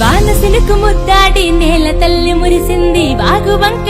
వాన సినుకు ముద్దాడి నేల తల్లి మురిసింది. వాగు వంక